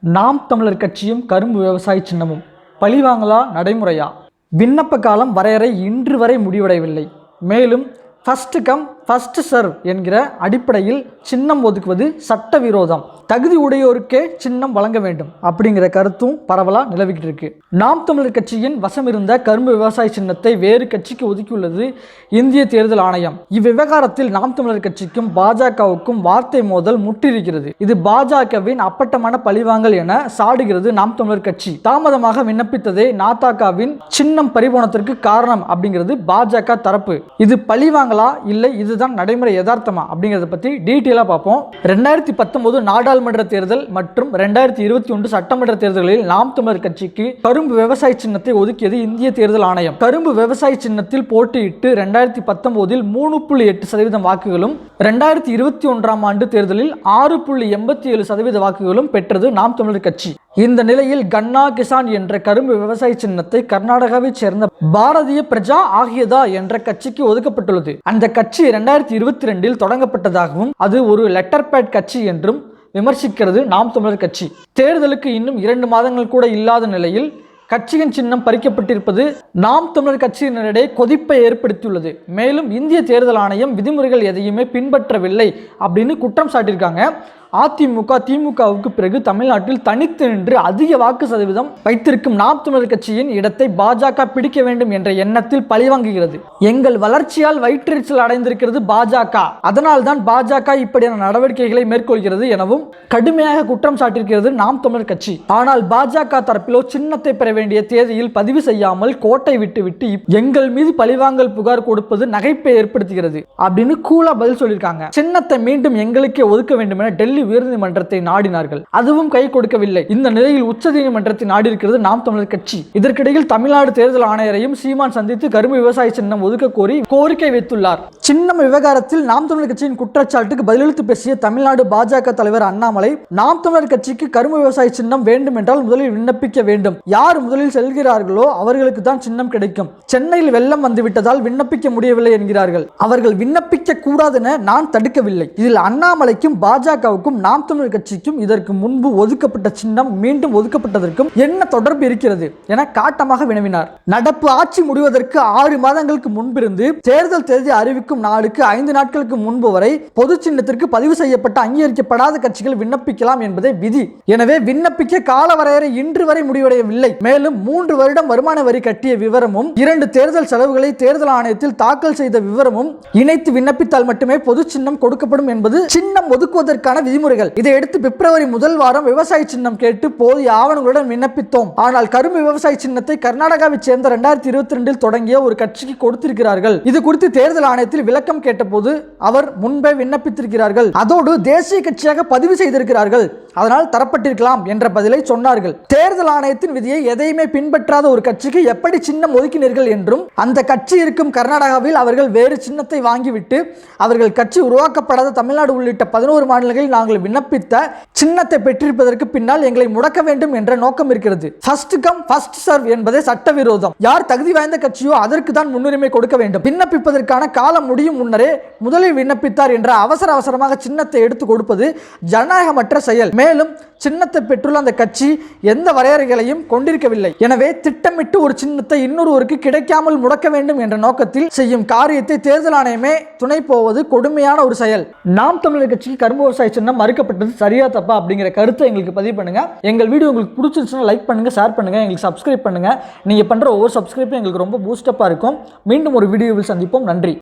நாம் தமிழர் கட்சியும் கரும்பு விவசாய சின்னமும் பழிவாங்களா நடைமுறையா? விண்ணப்ப காலம் வரையறை இன்று வரை முடிவடையவில்லை. மேலும் ஃபஸ்ட்டு கம் ஃபஸ்ட் சர்வ் என்கிற அடிப்படையில் சின்னம் ஒதுக்குவது சட்டவிரோதம். தகுதி உடையோருக்கே சின்னம் வழங்க வேண்டும் அப்படிங்கிற கருத்தும் பரவலாக நிலவிக்கிட்டு இருக்கு. நாம் தமிழர் கட்சியின் வசம் இருந்த கரும்பு விவசாய சின்னத்தை வேறு கட்சிக்கு ஒதுக்கியுள்ளது இந்திய தேர்தல் ஆணையம். இவ்விவகாரத்தில் நாம் தமிழர் கட்சிக்கும் பாஜகவுக்கும் வார்த்தை மோதல் முற்றிருக்கிறது இது பாஜகவின் அப்பட்டமான பழிவாங்கல் என சாடுகிறது நாம் தமிழர் கட்சி. தாமதமாக விண்ணப்பித்ததே நாத்தாக்காவின் சின்னம் பரிபோனத்திற்கு காரணம் அப்படிங்கிறது பாஜக தரப்பு. இது பழிவாங்கலா இல்லை இது இதுதான் நடைமுறை யதார்த்தமா அப்படிங்கிறத பத்தி டீட்டெயிலாக பார்ப்போம். ரெண்டாயிரத்தி பத்தொன்பது நாடாளுமன்ற தேர்தல் மற்றும் ரெண்டாயிரத்தி இருபத்தி ஒன்று சட்டமன்ற தேர்தல்களில் நாம் தமிழர் கட்சிக்கு கரும்பு விவசாய சின்னத்தை ஒதுக்கியது இந்திய தேர்தல் ஆணையம். கரும்பு விவசாய சின்னத்தில் போட்டியிட்டு ரெண்டாயிரத்தி பத்தொன்பதில் மூணு புள்ளி எட்டு சதவீதம் வாக்குகளும் ரெண்டாயிரத்தி இருபத்தி ஒன்றாம் ஆண்டு தேர்தலில் ஆறு புள்ளி எண்பத்தி ஏழு சதவீத வாக்குகளும் பெற்றது நாம் தமிழர் கட்சி. இந்த நிலையில் கன்னா கிசான் என்ற கரும்பு விவசாய சின்னத்தை கர்நாடகாவைச் சேர்ந்த பாரதிய பிரஜா ஆகியதா என்ற கட்சிக்கு ஒதுக்கப்பட்டுள்ளது. அந்த கட்சி இரண்டாயிரத்தி இருபத்தி ரெண்டில் தொடங்கப்பட்டதாகவும் அது ஒரு லெட்டர் பேட் கட்சி என்றும் விமர்சிக்கிறது நாம் தமிழர் கட்சி. தேர்தலுக்கு இன்னும் இரண்டு மாதங்கள் கூட இல்லாத நிலையில் கட்சியின் சின்னம் பறிக்கப்பட்டிருப்பது நாம் தமிழர் கட்சியினரிடையே கொதிப்பை ஏற்படுத்தியுள்ளது. மேலும் இந்திய தேர்தல் ஆணையம் விதிமுறைகள் எதையுமே பின்பற்றவில்லை அப்படின்னு குற்றம் சாட்டியிருக்காங்க. அதிமுக திமுகவுக்கு பிறகு தமிழ்நாட்டில் தனித்து நின்று அதிக வாக்கு சதவீதம் வைத்திருக்கும் நாம் தமிழர் கட்சியின் இடத்தை பாஜக பிடிக்க வேண்டும் என்ற எண்ணத்தில் பழிவாங்குகிறது. எங்கள் வளர்ச்சியால் வயிற்றெரிச்சல் அடைந்திருக்கிறது பாஜக. அதனால் தான் பாஜக இப்படியான நடவடிக்கைகளை மேற்கொள்கிறது எனவும் கடுமையாக குற்றம் சாட்டியிருக்கிறது நாம் தமிழர் கட்சி. ஆனால் பாஜக தரப்பிலோ சின்னத்தை பெற வேண்டிய தேதியில் பதிவு செய்யாமல் கோட்டை விட்டுவிட்டு எங்கள் மீது பழிவாங்கல் புகார் கொடுப்பது நகைப்பை ஏற்படுத்துகிறது அப்படின்னு கூலா பதில் சொல்லியிருக்காங்க. சின்னத்தை மீண்டும் எங்களுக்கே ஒதுக்க வேண்டும் என டெல்லி உயர்நீதிமன்றத்தை நாடினார்கள். அதுவும் கை கொடுக்கவில்லை. இந்த நிலையில் உச்சநீதிமன்றத்தை நாடியிருக்கிறது நாம் தமிழர் கட்சி. இதற்கிடையில் தமிழ்நாடு தேர்தல் ஆணையரையும் சீமான் சந்தித்து கரும்பு விவசாய சின்னம் ஒதுக்க கோரி கோரிக்கை வைத்துள்ளார். சின்னம் விவகாரத்தில் நாம் தமிழர் கட்சியின் குற்றச்சாட்டுக்கு பதிலளித்து பேசிய தமிழ்நாடு பாஜக தலைவர் அண்ணாமலை நாம் தமிழர் கட்சிக்கு கரும்பு விவசாய சின்னம் வேண்டும் என்றால் முதலில் விண்ணப்பிக்க வேண்டும். யார் முதலில் செல்கிறார்களோ அவர்களுக்கு தான் சின்னம் கிடைக்கும். சென்னையில் வெள்ளம் வந்துவிட்டதால் விண்ணப்பிக்க முடியவில்லை என்கிறார்கள். அவர்கள் விண்ணப்பிக்க கூடாதென நான் தடுக்கவில்லை. இதில் அண்ணாமலைக்கும் பாஜகவுக்கும் கட்சிக்கும் நாம் தமிழர் கட்சிக்கும் இதற்கு முன்பு ஒதுக்கப்பட்ட சின்னம் மீண்டும் ஒதுக்கப்பட்டதற்கும் என்ன தொடர்பு இருக்கிறது என காட்டமாக வினவினார். நடப்பு ஆட்சி முடிவதற்கு ஆறு மாதங்களுக்கு முன்பிருந்து தேர்தல் தேதி அறிவிக்கும் நாளுக்கு ஐந்து நாட்களுக்கு முன்பு வரை பொது சின்னத்திற்கு பதிவு செய்யப்பட்ட அங்கீகரிக்கப்படாத கட்சிகள் விண்ணப்பிக்கலாம் என்பதே விதி. எனவே விண்ணப்பிக்க கால வரையறை இன்று வரை முடிவடையவில்லை. மேலும் மூன்று வருடம் வருமான வரி கட்டிய விவரமும் இரண்டு தேர்தல் செலவுகளை தேர்தல் ஆணையத்தில் தாக்கல் செய்த விவரமும் இணைத்து விண்ணப்பித்தால் மட்டுமே பொது சின்னம் கொடுக்கப்படும் என்பது சின்னம் ஒதுக்குவதற்கான விதி விதிமுறைகள் இதையடுத்து பிப்ரவரி முதல் வாரம் விவசாய சின்னம் கேட்டு போதிய ஆவணங்களுடன் விண்ணப்பித்தோம். ஆனால் கரும்பு விவசாய சின்னத்தை கர்நாடகாவை சேர்ந்த இரண்டாயிரத்தி இருபத்தி ரெண்டில் தொடங்கிய ஒரு கட்சிக்கு கொடுத்திருக்கிறார்கள். இது குறித்து தேர்தல் ஆணையத்தில் விளக்கம் கேட்டபோது அவர் முன்பே விண்ணப்பித்திருக்கிறார்கள். அதோடு தேசிய கட்சியாக பதிவு செய்திருக்கிறார்கள். அதனால் தரப்பட்டிருக்கலாம் என்ற பதிலை சொன்னார்கள். தேர்தல் ஆணையத்தின் விதியை எதையுமே பின்பற்றாத ஒரு கட்சிக்கு எப்படி சின்னம் ஒதுக்கினீர்கள் என்றும் அந்த கட்சி இருக்கும் கர்நாடகாவில் அவர்கள் வேறு சின்னத்தை வாங்கிவிட்டு அவர்கள் கட்சி உருவாக்கப்படாத தமிழ்நாடு உள்ளிட்ட பதினோரு மாநிலங்களில் நாங்கள் விண்ணப்பித்த சின்னத்தை பெற்றிருப்பதற்கு பின்னால் எங்களை முடக்க வேண்டும் என்ற நோக்கம் இருக்கிறது. ஃபர்ஸ்ட் கம் ஃபர்ஸ்ட் சர்வ் என்பதே சட்டவிரோதம். யார் தகுதி வாய்ந்த கட்சியோ அதற்கு தான் முன்னுரிமை கொடுக்க வேண்டும். விண்ணப்பிப்பதற்கான காலம் முடியும் முன்னரே முதலில் விண்ணப்பித்தார் என்ற அவசர அவசரமாக சின்னத்தை எடுத்து கொடுப்பது ஜனநாயகமற்ற செயல். மேலும் சின்னத்தை பெற்றுள்ள அந்த கட்சி எந்த வரையறைகளையும் கொண்டிருக்கவில்லை. எனவே திட்டமிட்டு ஒரு சின்னத்தை இன்னொருவருக்கு கிடைக்காமல் முடக்க வேண்டும் என்ற நோக்கத்தில் செய்யும் காரியத்தை தேர்தல் ஆணையமே துணை போவது கொடுமையான ஒரு செயல். நாம் தமிழர் கட்சிக்கு கரும்பு விவசாய சின்னம் மறுக்கப்பட்டது சரியா தப்பா அப்படிங்கிற கருத்தை எங்களுக்கு பதிவு பண்ணுங்க. எங்கள் வீடியோ உங்களுக்கு பிடிச்சிருச்சுன்னா லைக் பண்ணுங்க ஷேர் பண்ணுங்க எங்களுக்கு சப்ஸ்கிரைப் பண்ணுங்க. நீங்க பண்ற ஒவ்வொரு சப்ஸ்கிரைப்பும் எங்களுக்கு ரொம்ப பூஸ்டப்பா இருக்கும். மீண்டும் ஒரு வீடியோவில் சந்திப்போம். நன்றி.